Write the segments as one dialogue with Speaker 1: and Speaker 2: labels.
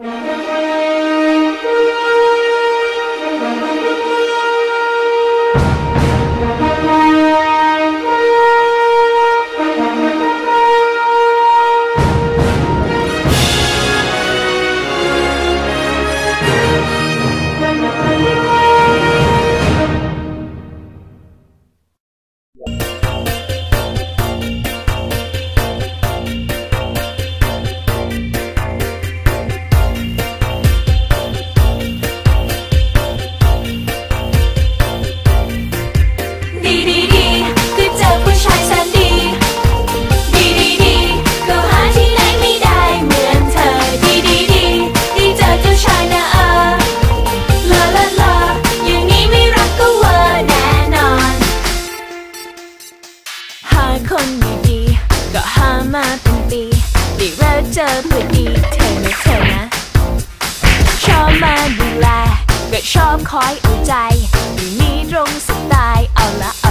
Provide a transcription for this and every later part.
Speaker 1: Thank you. ก็ชอบคอยเอาใจมีตรงสไตล์เอาละ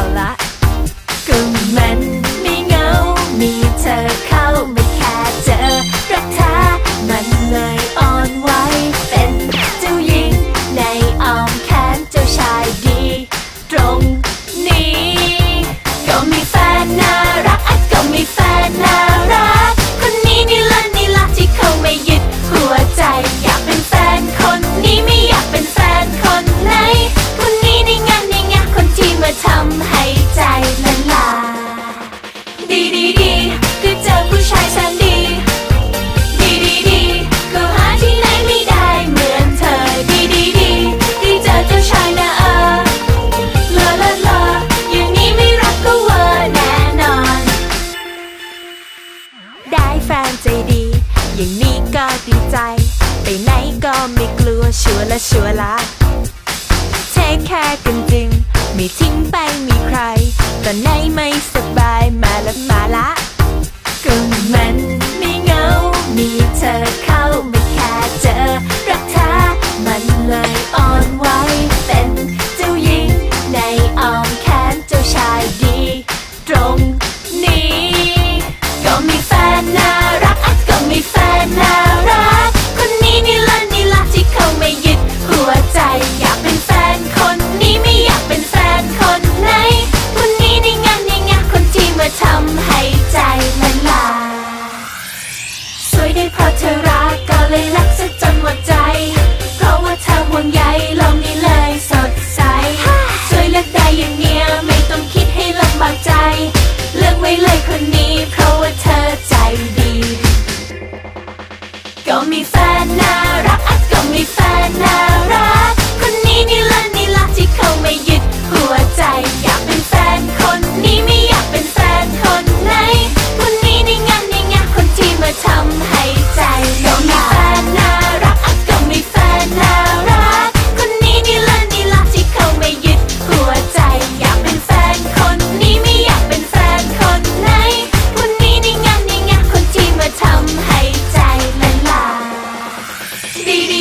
Speaker 1: ใจดี อย่างนี้ก็ดีใจ ไปไหนก็ไม่กลัวชัวร์ละชัวร์ละเทคแคร์กันจริง ไม่ทิ้งไปมีใคร ตอนไหนไม่สบายมาละมาละ เลยรักเธอจนหมดใจ เพราะว่าเธอห่วงใยลมนี้เลยสดใส ช่วยเลือกได้อย่างเนี้ยไม่ต้องคิดให้ลำบากใจ เลือกไว้เลยคนนี้ เพราะว่าเธอใจดี ก็มีแฟนน่ารักก็มีแฟนน่ารัก คนนี้นี่แหละ beep, beep.